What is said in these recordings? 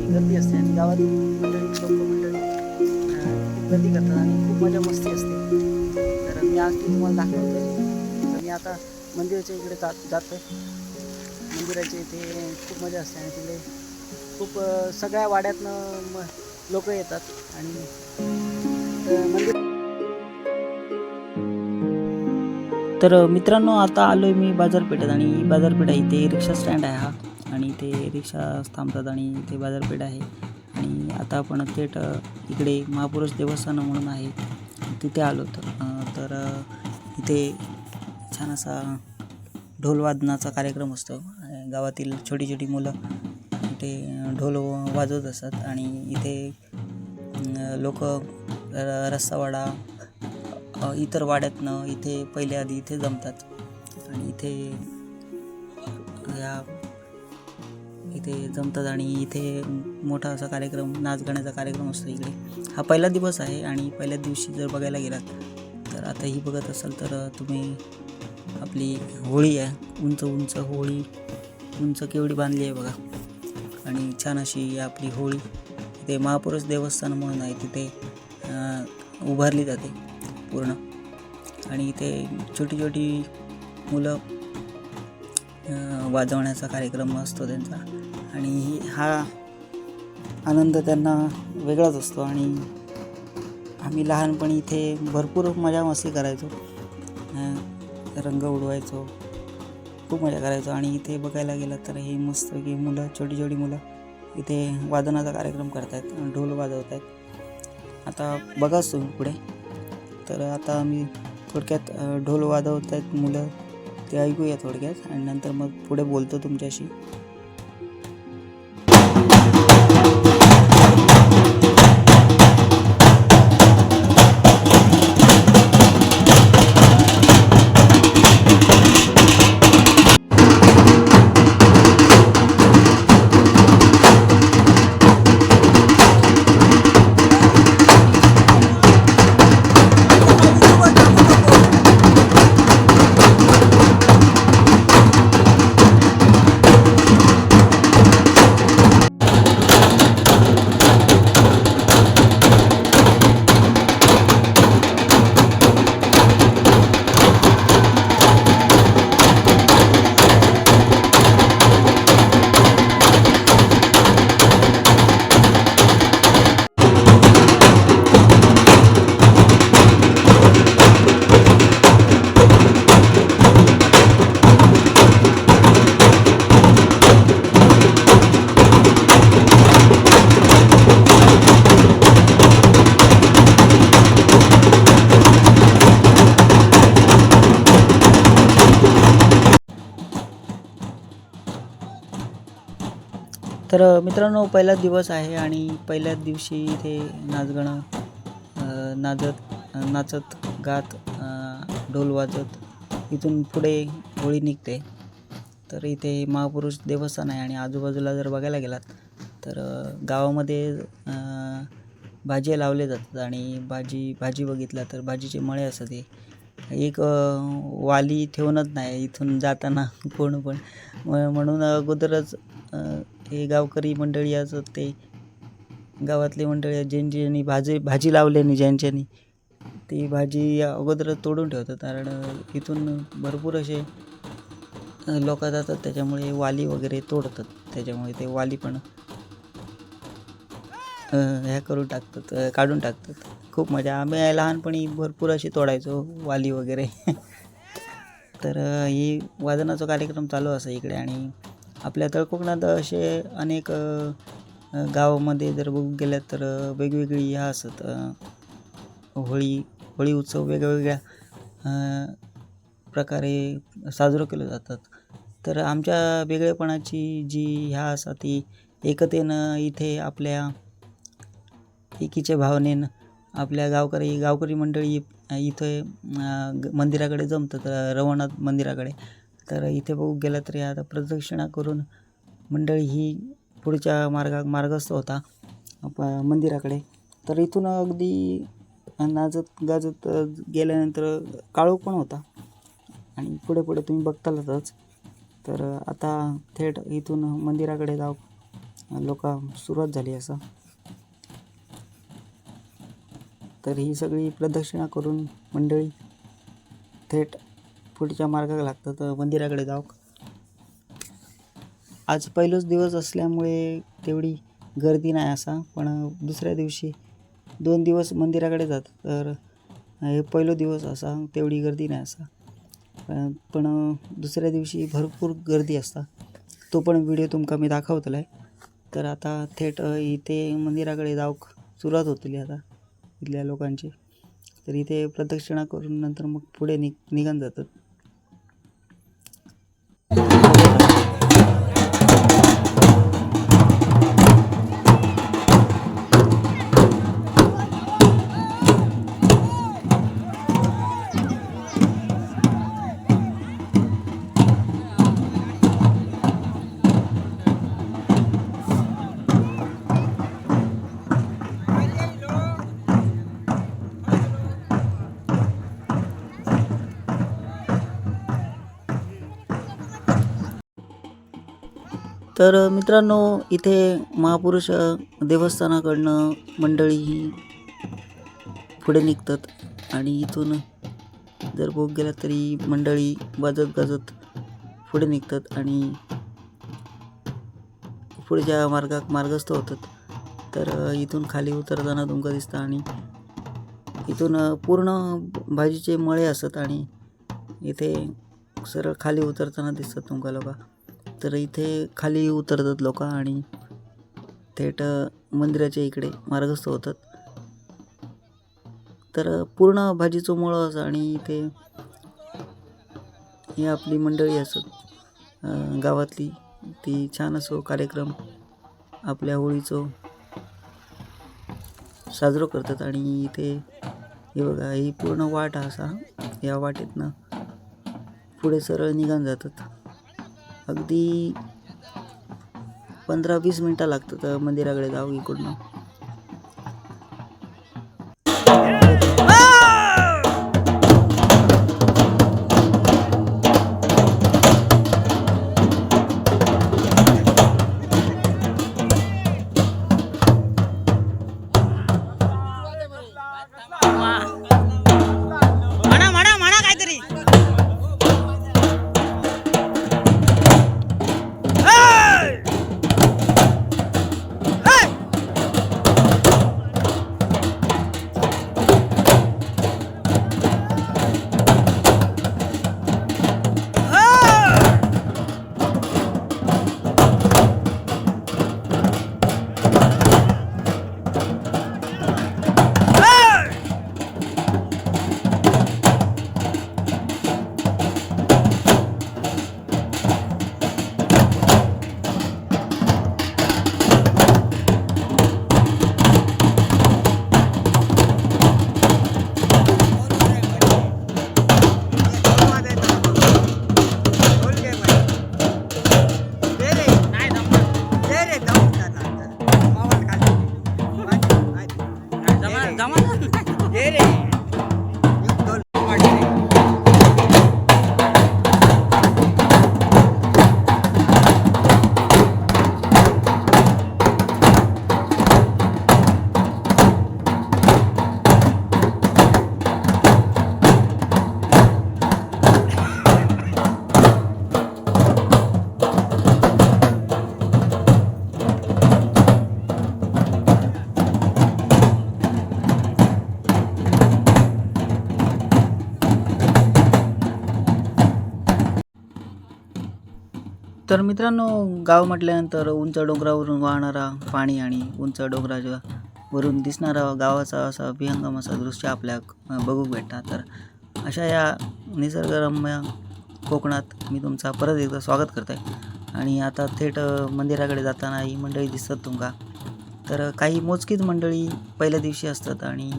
भरपूर गर्दी असते. आणि गावातील मंडळी लोक मंडळी. खूप गर्दी करतात आणि खूप मजा मस्ती असते. तर मी आज ती तुम्हाला दाखवतो. तर मी आता मंदिराच्या इकडे जात जातो मंदिराच्या इथे खूप मजा असते आणि तिथे खूप सगळ्या वाड्यातनं म लोक येतात आणि मंदिर तर मित्रांनो आता आलो आहे मी बाजारपेठेत आणि बाजारपेठा इथे रिक्षा स्टँड आहे हा. आणि ते रिक्षा थांबतात आणि इथे बाजारपेठ आहे. आणि आता आपण थेट इकडे महापुरुष देवस्थान म्हणून आहे. तिथे आलो तर इथे छान असा ढोलवादनाचा कार्यक्रम असतो. गावातील छोटी छोटी मुलं ते ढोल वाजवत असतात. आणि इथे लोक रस्सावाडा इतर वाड्यातनं इथे पहिले आधी इथे जमतात. आणि इथे या इथे जमतात आणि इथे मोठा असा कार्यक्रम नाच गाण्याचा कार्यक्रम असतो इकडे. हा पहिला दिवस आहे आणि पहिल्या दिवशी जर बघायला गेलात तर आता ही बघत असाल तर तुम्ही आपली होळी आहे. उंच उंच होळी उंच केवढी बांधली आहे बघा. आणि छान अशी आपली होळी. इथे महापुरुष देवस्थान म्हणून आहे तिथे उभारली जाते पूर्ण. आणि इथे छोटी छोटी मुलं वाजवण्याचा कार्यक्रम असतो त्यांचा. आणि हा आनंद त्यांना वेगळाच असतो. आणि आम्ही लहानपणी इथे भरपूर मजा मस्ती करायचो. रंग उडवायचो. खूप मजा करायचो. आणि इथे बघायला गेलं तर हे मस्त की मुलं छोटी छोटी मुलं इथे वादनाचा कार्यक्रम करतायत. ढोल वाजवत आहेत आता बघाच तुम्ही पुढे. तर आता आम्ही थोडक्यात ढोल वाजवत आहेत मुलं. ते ऐकूया थोडक्यात. आणि नंतर मग पुढे बोलतो तुमच्याशी. तर मित्रांनो पहिला दिवस आहे आणि पहिल्याच दिवशी इथे नाचगणं नाचत नाचत गात ढोल वाजत इथून पुढे होळी निघते. तर इथे महापुरुष देवस्थान आहे आणि आजूबाजूला जर बघायला गेलात तर गावामध्ये भाज्या भाजी लावले जातात आणि भाजी भाजी बघितला तर भाजीचे मळे असतात हे. एक वाली ठेवूनच नाही इथून जाताना कोण पण. म- म्हणून अगोदरच हे गावकरी मंडळी असत ते गावातले मंडळी आहेत, ज्यांची ज्यांनी भाजी भाजी लावल्याने ज्यांच्यानी ती भाजी अगोदर तोडून ठेवतात. कारण इथून भरपूर असे लोक जातात. त्याच्यामुळे वाली वगैरे तोडतात. त्याच्यामुळे ते वाली पण ह्या करून टाकतात काढून टाकतात. खूप मजा. आम्ही लहानपणी भरपूर अशी तोडायचो वाली वगैरे. तर ही वादनाचा कार्यक्रम चालू असा इकडे. आणि आपल्या तळकोकणात असे अनेक गावामध्ये जर बघू गेलं तर वेगवेगळी ह्या असत होळी होळी उत्सव वेगवेगळ्या प्रकारे साजरं केलं जातात. तर आमच्या वेगळेपणाची जी ह्या असा ती एकतेनं इथे आपल्या एकीच्या भावनेनं आपल्या गावकरी गावकरी मंडळी इथे मंदिराकडे जमतात रवणात मंदिराकडे. तर इथे बघू गेलं तर आता प्रदक्षिणा करून मंडळी ही पुढच्या मार्गा मार्गस्थ होता मंदिराकडे. तर इथून अगदी नाचत गाजत गेल्यानंतर काळो पण होता. आणि पुढे पुढे तुम्ही बघतालच. तर आता थेट इथून मंदिराकडे जाव लोक सुरुवात झाली असं. तर ही सगळी प्रदक्षिणा करून मंडळी थेट पुढच्या मार्गाला तर मंदिराकडे जाऊ आज पहिलाच दिवस असल्यामुळे तेवढी गर्दी नाही असा पण दुसऱ्या दिवशी दोन दिवस मंदिराकडे जातात तर हे पहिलो दिवस असा तेवढी गर्दी नाही असा. पण- दुसऱ्या दिवशी भरपूर गर्दी असता. तो पण व्हिडिओ तुमका मी दाखवतलाय. तर आता थेट इथे मंदिराकडे जाऊक सुरुवात होतली आता इथल्या लोकांची. तर इथे प्रदक्षिणा करून नंतर मग पुढे निघ निघून जातात. तर मित्रांनो इथे महापुरुष देवस्थानाकडनं मंडळी ही पुढे निघतात आणि इथून जर बघ गेला तरी मंडळी वाजत गाजत पुढे निघतात आणि पुढच्या मार्गात मार्गस्थ होतात तर इथून खाली उतरताना तुमका दिसतं आणि इथून पूर्ण भाजीचे मळे असत आणि इथे सरळ खाली उतरताना दिसतात तुमका लोका. तर इथे खाली उतरतात लोक आणि थेट मंदिराच्या इकडे मार्गस्थ होतात. तर पूर्ण भाजीचं मुळं असं आणि इथे ही आपली मंडळी असत गावातली. ती छान असो कार्यक्रम आपल्या होळीचं साजरं करतात आणि इथे हे बघा ही पूर्ण वाट असा या वाटेतनं पुढे सरळ निघून जातात. अगदी पंधरा वीस मिनटं लागतात मंदिराकडे जाऊ इकडनं. জামা तर मित्रांनो गाव म्हटल्यानंतर उंच डोंगरावरून वाहणारा पाणी आणि उंच डोंगराच्या वरून दिसणारा गावाचा असा विहंगम असा दृश्य आपल्या बघू भेटतात तर अशा या निसर्गरम्य कोकणात मी तुमचा परत एकदा स्वागत करतो आहे आणि आता थेट मंदिराकडे जाताना ही मंडळी दिसतात तुमका. तर काही मोजकीच मंडळी पहिल्या दिवशी असतात आणि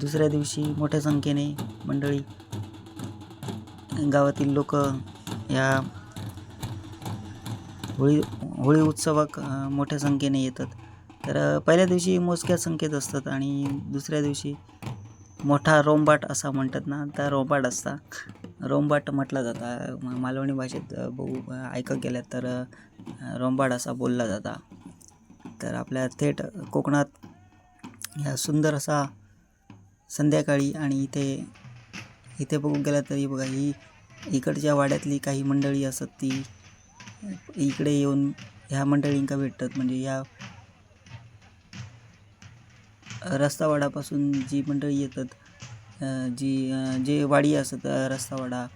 दुसऱ्या दिवशी मोठ्या संख्येने मंडळी गावातील लोक या होळी होळी उत्सवाक मोठ्या संख्येने येतात. तर पहिल्या दिवशी मोजक्या संख्येत असतात आणि दुसऱ्या दिवशी मोठा रोंबाट असा म्हणतात ना त्या रोंबाट असता. रोंबाट म्हटला जाता. मालवणी भाषेत बहु ऐकत गेल्यात तर रोंबाट असा बोलला जाता. तर आपल्या थेट कोकणात ह्या सुंदर असा संध्याकाळी आणि इथे इथे बघू गेला तरी बघा ही इकडच्या वाड्यातली काही मंडळी असत ती इकडे येऊन ह्या मंडळींका भेटतात. म्हणजे या रस्तावाडापासून जी मंडळी येतात जी जे वाडी असत रस्तावाडा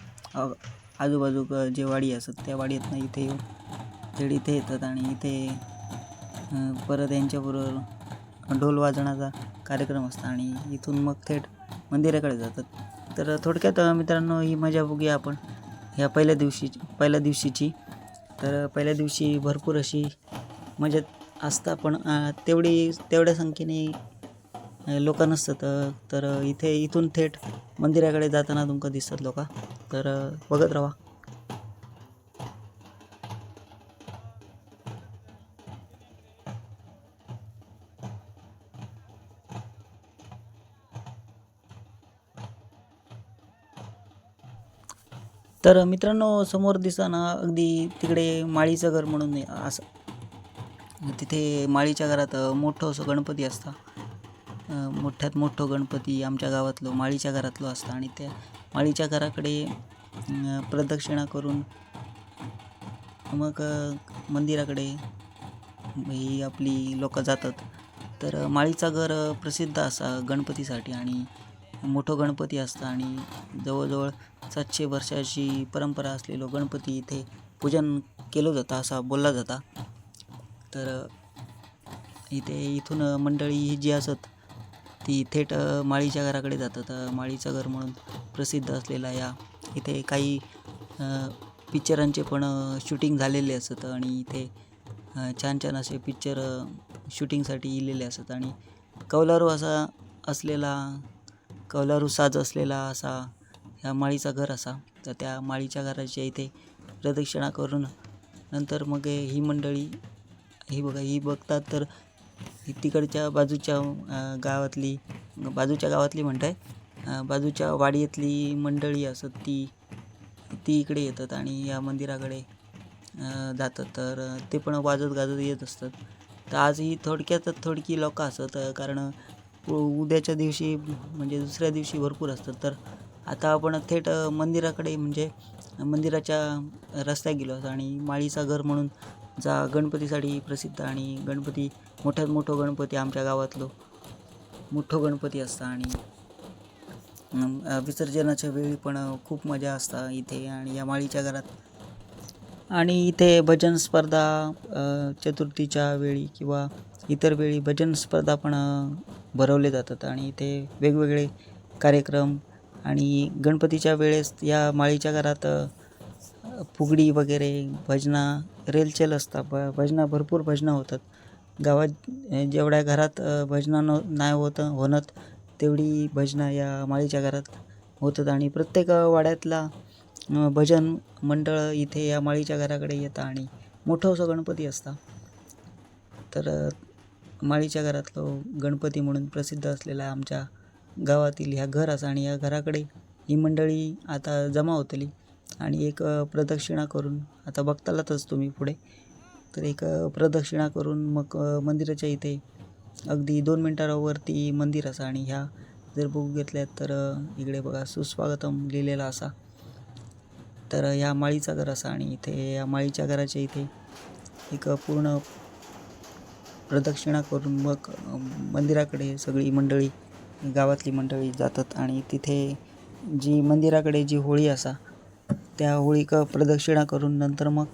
आजूबाजूक जे वाडी असत त्या वाडीतनं इथे येऊन थेट इथे येतात आणि इथे परत यांच्याबरोबर ढोल वाजवण्याचा कार्यक्रम असतो आणि इथून मग थेट मंदिराकडे जातात. तर थोडक्यात मित्रांनो ही मजा बघूया आपण. ह्या पहिल्या दिवशी पहिल्या दिवशीची तर पहिल्या दिवशी भरपूर अशी मजेत असता पण तेवढी तेवढ्या संख्येने लोक नसतात. तर इथे इथून थेट मंदिराकडे जाताना तुमका दिसतात लोक. तर बघत राहा. तर मित्रांनो समोर दिसताना अगदी तिकडे माळीचं घर म्हणून असं. तिथे माळीच्या घरात मोठं असं गणपती असता. मोठ्यात मोठं गणपती आमच्या गावातलं माळीच्या घरातलं असतं. आणि त्या माळीच्या घराकडे प्रदक्षिणा करून मग मंदिराकडे ही आपली लोकं जातात. तर माळीचा घर प्रसिद्ध असा गणपतीसाठी. आणि मोठं गणपती असतं आणि जवळजवळ सातशे वर्षाची परंपरा असलेलो गणपती इथे पूजन केलं जातं असा बोलला जाता. तर इथे इथून मंडळी ही जी असत ती थेट माळीच्या घराकडे जातात. माळीचं घर म्हणून प्रसिद्ध असलेला या. इथे काही पिक्चरांचे पण शूटिंग झालेले असत आणि इथे छान छान असे पिक्चर शूटिंगसाठी इलेले असत. आणि कौलारू असा असलेला कौलारू साज असलेला असा ह्या माळीचा घर असा तर त्या माळीच्या घराच्या इथे प्रदक्षिणा करून नंतर मग ही मंडळी ही बघा ही बघतात तर तिकडच्या बाजूच्या गावातली बाजूच्या गावातली म्हणताय अ, बाजूच्या वाडीतली मंडळी असत ती ती इकडे येतात आणि या मंदिराकडे जातात. तर ते पण वाजत गाजत येत असतात. तर आज ही थोडक्यातच थोडकी लोक असत कारण उद्याच्या दिवशी म्हणजे दुसऱ्या दिवशी भरपूर असतात. तर आता आपण थेट मंदिराकडे म्हणजे मंदिराच्या रस्त्यात गेलो आहोत आणि माळीचा घर म्हणून जा गणपतीसाठी प्रसिद्ध आणि गणपती मोठ्यात मोठं गणपती आमच्या गावातलो मोठं गणपती असतं आणि विसर्जनाच्या वेळी पण खूप मजा असता इथे आणि या माळीच्या घरात. आणि इथे भजन स्पर्धा चतुर्थीच्या वेळी किंवा इतर वेळी भजन स्पर्धा पण भरवले जातात आणि इथे वेगवेगळे कार्यक्रम आणि गणपतीच्या वेळेस या माळीच्या घरात फुगडी वगैरे भजना रेलचेल असतात भ भजना भरपूर भजनं होतात. गावात जेवढ्या घरात भजनं न नाही होतं होणत तेवढी भजनं या माळीच्या घरात होतात आणि प्रत्येक वाड्यातला भजन मंडळ इथे या माळीच्या घराकडे येतं आणि मोठं असं गणपती असतं. तर माळीच्या घरातलं गणपती म्हणून प्रसिद्ध असलेला आमच्या गावातील ह्या घर असा आणि या घराकडे ही मंडळी आता जमा होतली आणि एक प्रदक्षिणा करून आता बघतालातच तुम्ही पुढे तर एक प्रदक्षिणा करून मग मंदिराच्या इथे अगदी दोन मिनटावरती मंदिर असा आणि ह्या जर बुक घेतल्यात तर इकडे बघा सुस्वागतम लिहिलेला असा. तर ह्या माळीचा घर असा आणि इथे या माळीच्या घराच्या इथे एक पूर्ण प्रदक्षिणा करून मग मंदिराकडे सगळी मंडळी गावातली मंडळी जातात आणि तिथे जी मंदिराकडे जी होळी असा त्या होळीक प्रदक्षिणा करून नंतर मग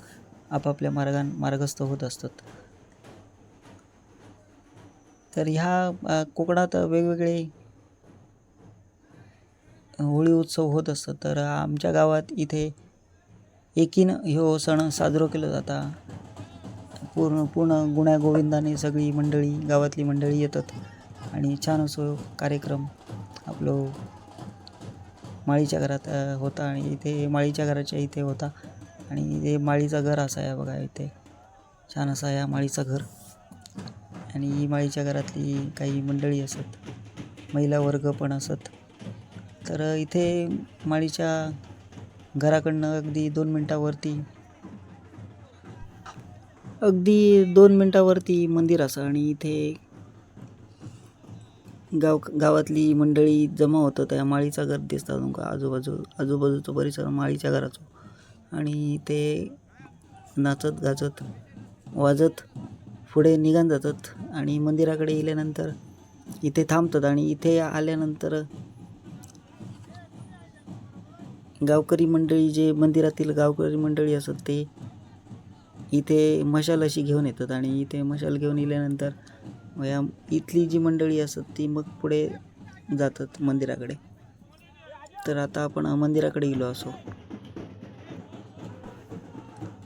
आपापल्या मार्गान मार्गस्थ होत असतात. तर ह्या कोकणात वेगवेगळे होळी उत्सव होत असतात. तर आमच्या गावात इथे एकीन ह्यो सण साजरो केला जाता. पूर्ण पूर्ण गुण्या गोविंदाने सगळी मंडळी गावातली मंडळी येतात. आणि छान असो कार्यक्रम आपलो माळीच्या घरात होता आणि इथे माळीच्या घराच्या इथे होता. आणि इथे माळीचं घर असा बघा इथे. छान असा या माळीचं घर. आणि ही माळीच्या घरातली काही मंडळी असत. महिला वर्ग पण असत. तर इथे माळीच्या घराकडनं अगदी दोन मिनटावरती अगदी दोन मिनटावरती मंदिर असं आणि इथे गाव गावातली मंडळी जमा होतं. त्या माळीचा घर दिसता तुमका. आजूबाजू आजूबाजूचा परिसर माळीच्या घराचो. आणि ते नाचत गाजत वाजत पुढे निघान जातात आणि मंदिराकडे गेल्यानंतर इथे थांबतात आणि इथे आल्यानंतर गावकरी मंडळी जे मंदिरातील गावकरी मंडळी असत ते इथे मशाल अशी घेऊन येतात आणि इथे मशाल घेऊन येल्यानंतर या इथली जी मंडळी असतात ती मग पुढे जातात मंदिराकडे. तर आता आपण मंदिराकडे गेलो असो.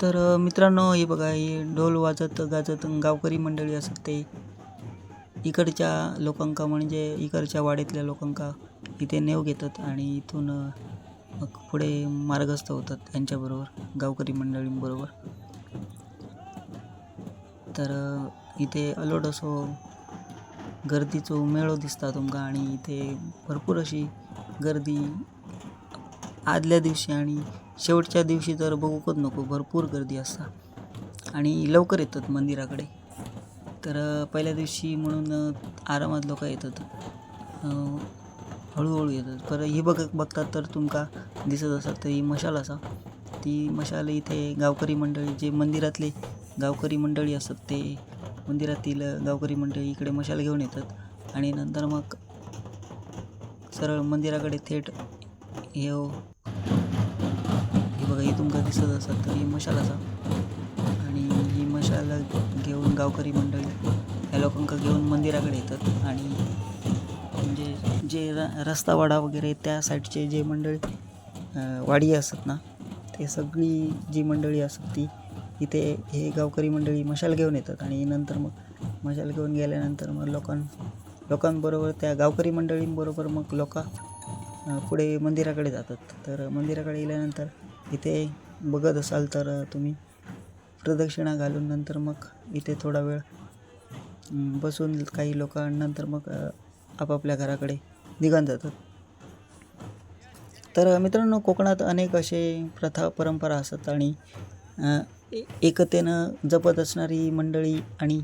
तर मित्रांनो हे बघा हे ढोल वाजत गाजत गावकरी मंडळी असत ते. इकडच्या लोकांका म्हणजे इकडच्या वाडीतल्या लोकांका इथे नेव घेतात आणि इथून मग पुढे मार्गस्थ होतात त्यांच्याबरोबर गावकरी मंडळींबरोबर. तर इथे अलोट असो गर्दीचो मेळो दिसता तुमका आणि इथे भरपूर अशी गर्दी आदल्या दिवशी आणि शेवटच्या दिवशी तर बघूकच नको भरपूर गर्दी असता. आणि लवकर येतात मंदिराकडे. तर पहिल्या दिवशी म्हणून आरामात लोक येतात. हळूहळू येतात. पर ही बघ बघतात तर तुमका दिसत असतात तर ही मशाल असा. ती मशाल इथे गावकरी मंडळी जे मंदिरातले गावकरी मंडळी असतात ते मंदिरातील गावकरी मंडळी इकडे मशाल घेऊन येतात. आणि नंतर मग सरळ मंदिराकडे थेट हे हो. हे. बघा ही तुमका दिसत असतात तर ही मशाल असा. आणि ही मशाल घेऊन गावकरी मंडळी ह्या लोकांका घेऊन मंदिराकडे येतात. आणि म्हणजे जे र रस्ता वाडा वगैरे त्या साईडचे जे मंडळी वाडी असतात ना ते सगळी जी मंडळी असतात ती इथे हे गावकरी मंडळी मशाल घेऊन येतात आणि नंतर मग मशाल घेऊन गेल्यानंतर मग लोकां लोकांबरोबर त्या गावकरी मंडळींबरोबर मग लोक पुढे मंदिराकडे जातात. तर मंदिराकडे गेल्यानंतर इथे बघत असाल तर तुम्ही प्रदक्षिणा घालून नंतर मग इथे थोडा वेळ बसून काही लोकांनंतर मग आपापल्या घराकडे निघून जातात. तर मित्रांनो कोकणात अनेक असे प्रथा परंपरा असतात आणि एकतेनं जपत असणारी मंडळी आणि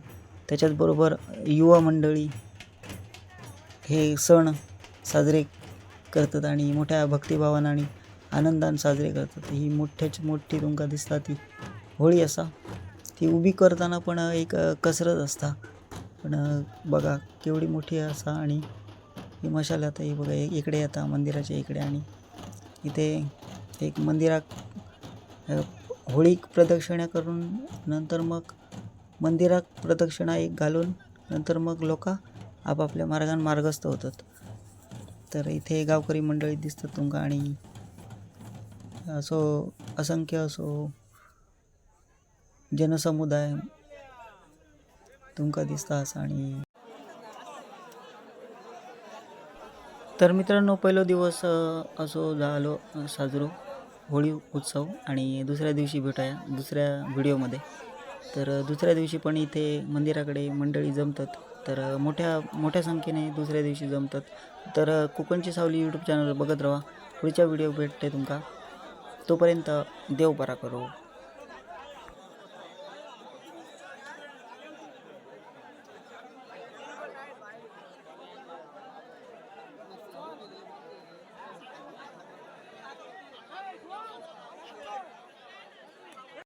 त्याच्याचबरोबर युवा मंडळी हे सण साजरे करतात आणि मोठ्या भक्तिभावानं आणि आनंदानं साजरे करतात. ही मोठ्याच मोठी तुमका दिसता ती होळी असा. ती उभी करताना पण एक कसरत असता. पण बघा केवढी मोठी असा आणि ही मशाल आता ही बघा इकडे येता मंदिराच्या इकडे आणि इथे एक मंदिरात होळीक प्रदक्षिणा करून नंतर मग मंदिरात प्रदक्षिणा एक घालून नंतर मग लोक आपापल्या मार्गान मार्गस्थ होतात. तर इथे गावकरी मंडळी दिसतात तुमका आणि असो असंख्य असो जनसमुदाय तुमका दिसता असा आणि तर मित्रांनो पहिलो दिवस असो झालो साजरो. होळी उत्सव आणि दुसऱ्या दिवशी भेटूया दुसऱ्या व्हिडिओमध्ये. तर दुसऱ्या दिवशी पण इथे मंदिराकडे मंडळी जमतात. तर मोठ्या मोठ्या संख्येने दुसऱ्या दिवशी जमतात. तर कोकणची सावली यूट्यूब चॅनल बघत राहा. पुढच्या व्हिडिओ भेटते तुमका. तोपर्यंत देव बरा करो.